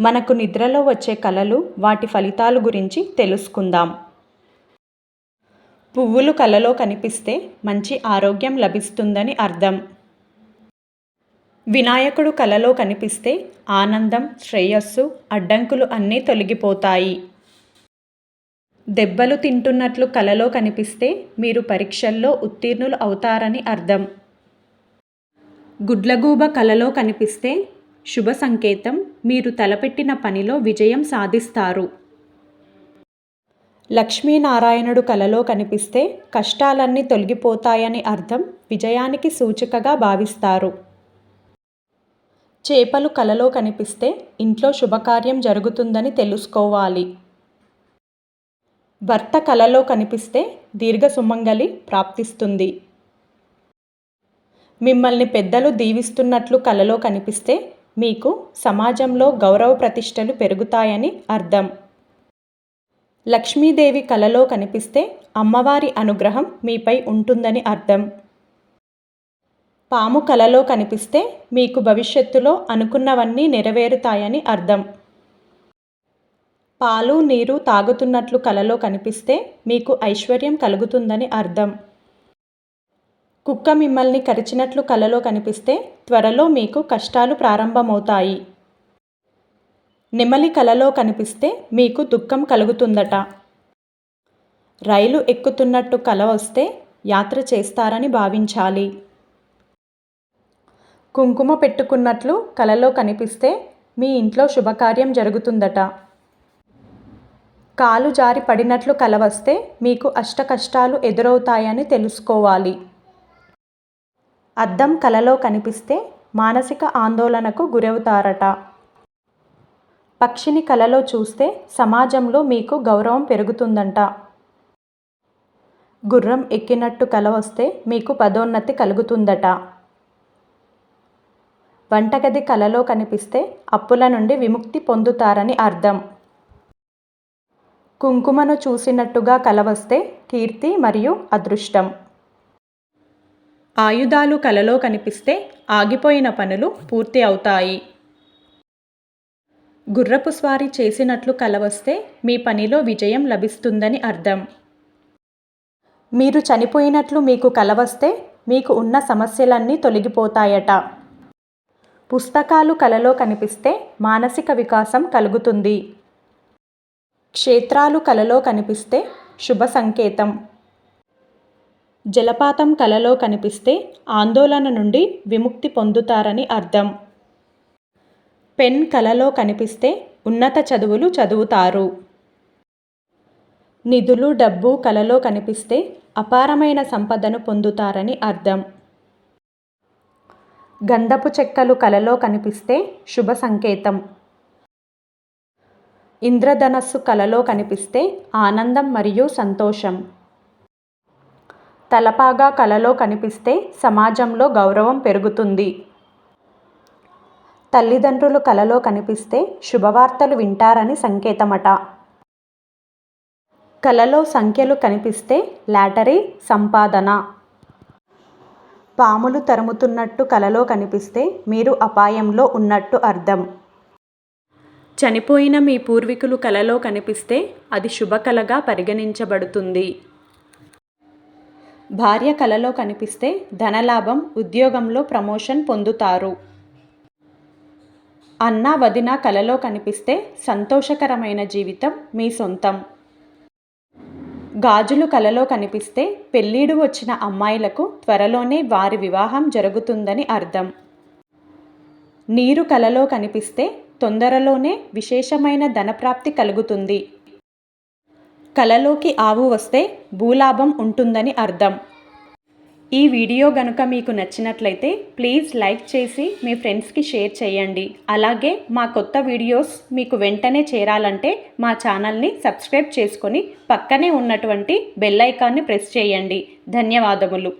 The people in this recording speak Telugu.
మనకు నిద్రలో వచ్చే కలలు వాటి ఫలితాలు గురించి తెలుసుకుందాం. పువ్వులు కలలో కనిపిస్తే మంచి ఆరోగ్యం లభిస్తుందని అర్థం. వినాయకుడు కలలో కనిపిస్తే ఆనందం శ్రేయస్సు అడ్డంకులు అన్నీ తొలగిపోతాయి. దెబ్బలు తింటున్నట్లు కలలో కనిపిస్తే మీరు పరీక్షల్లో ఉత్తీర్ణులు అవుతారని అర్థం. గుడ్లగూబ కలలో కనిపిస్తే శుభ సంకేతం మీరు తలపెట్టిన పనిలో విజయం సాధిస్తారు. లక్ష్మీనారాయణుడు కలలో కనిపిస్తే కష్టాలన్నీ తొలగిపోతాయని అర్థం విజయానికి సూచికగా భావిస్తారు. చేపలు కలలో కనిపిస్తే ఇంట్లో శుభకార్యం జరుగుతుందని తెలుసుకోవాలి. భర్త కలలో కనిపిస్తే దీర్ఘ సుమంగలి ప్రాప్తిస్తుంది. మిమ్మల్ని పెద్దలు దీవిస్తున్నట్లు కలలో కనిపిస్తే మీకు సమాజంలో గౌరవ ప్రతిష్టలు పెరుగుతాయని అర్థం. లక్ష్మీదేవి కలలో కనిపిస్తే అమ్మవారి అనుగ్రహం మీపై ఉంటుందని అర్థం. పాము కలలో కనిపిస్తే మీకు భవిష్యత్తులో అనుకున్నవన్నీ నెరవేరుతాయని అర్థం. పాలు నీరు తాగుతున్నట్లు కలలో కనిపిస్తే మీకు ఐశ్వర్యం కలుగుతుందని అర్థం. కుక్క మిమ్మల్ని కరిచినట్లు కలలో కనిపిస్తే త్వరలో మీకు కష్టాలు ప్రారంభమవుతాయి. నెమలి కలలో కనిపిస్తే మీకు దుఃఖం కలుగుతుందట. రైలు ఎక్కుతున్నట్టు కల వస్తే యాత్ర చేస్తారని భావించాలి. కుంకుమ పెట్టుకున్నట్లు కలలో కనిపిస్తే మీ ఇంట్లో శుభకార్యం జరుగుతుందట. కాలు జారి పడినట్లు కల వస్తే మీకు అష్ట కష్టాలు ఎదురవుతాయని తెలుసుకోవాలి. అద్దం కలలో కనిపిస్తే మానసిక ఆందోళనకు గురవుతారట. పక్షిని కలలో చూస్తే సమాజంలో మీకు గౌరవం పెరుగుతుందంట. గుర్రం ఎక్కినట్టు కల వస్తే మీకు పదోన్నతి కలుగుతుందట. వంటగది కలలో కనిపిస్తే అప్పుల నుండి విముక్తి పొందుతారని అర్థం. కుంకుమను చూసినట్టుగా కలవస్తే కీర్తి మరియు అదృష్టం. ఆయుధాలు కలలో కనిపిస్తే ఆగిపోయిన పనులు పూర్తి అవుతాయి. గుర్రపు స్వారీ చేసినట్లు కల వస్తే మీ పనిలో విజయం లభిస్తుందని అర్థం. మీరు చనిపోయినట్లు మీకు కల వస్తే మీకు ఉన్న సమస్యలన్నీ తొలగిపోతాయట. పుస్తకాలు కలలో కనిపిస్తే మానసిక వికాసం కలుగుతుంది. క్షేత్రాలు కలలో కనిపిస్తే శుభ సంకేతం. జలపాతం కలలో కనిపిస్తే ఆందోళన నుండి విముక్తి పొందుతారని అర్థం. పెన్ కలలో కనిపిస్తే ఉన్నత చదువులు చదువుతారు. నిధులు డబ్బు కలలో కనిపిస్తే అపారమైన సంపదను పొందుతారని అర్థం. గంధపు చెక్కలు కలలో కనిపిస్తే శుభ సంకేతం. ఇంద్రధనస్సు కలలో కనిపిస్తే ఆనందం మరియు సంతోషం. తలపాగా కలలో కనిపిస్తే సమాజంలో గౌరవం పెరుగుతుంది. తల్లిదండ్రులు కలలో కనిపిస్తే శుభవార్తలు వింటారని సంకేతమట. కలలో సంఖ్యలు కనిపిస్తే లాటరీ సంపాదన. పాములు తరుముతున్నట్టు కలలో కనిపిస్తే మీరు అపాయంలో ఉన్నట్టు అర్థం. చనిపోయిన మీ పూర్వీకులు కలలో కనిపిస్తే అది శుభకలగా పరిగణించబడుతుంది. భార్య కలలో కనిపిస్తే ధనలాభం ఉద్యోగంలో ప్రమోషన్ పొందుతారు. అన్న వదిన కలలో కనిపిస్తే సంతోషకరమైన జీవితం మీ సొంతం. గాజులు కలలో కనిపిస్తే పెళ్ళీడు వచ్చిన అమ్మాయిలకు త్వరలోనే వారి వివాహం జరుగుతుందని అర్థం. నీరు కలలో కనిపిస్తే తొందరలోనే విశేషమైన ధనప్రాప్తి కలుగుతుంది. కలలోకి ఆవు వస్తే భూలాభం ఉంటుందని అర్థం. ఈ వీడియో గనుక మీకు నచ్చినట్లయితే ప్లీజ్ లైక్ చేసి మీ ఫ్రెండ్స్కి షేర్ చేయండి. అలాగే మా కొత్త వీడియోస్ మీకు వెంటనే చేరాలంటే మా ఛానల్ని సబ్స్క్రైబ్ చేసుకొని పక్కనే ఉన్నటువంటి బెల్ ఐకాన్ని ప్రెస్ చేయండి. ధన్యవాదములు.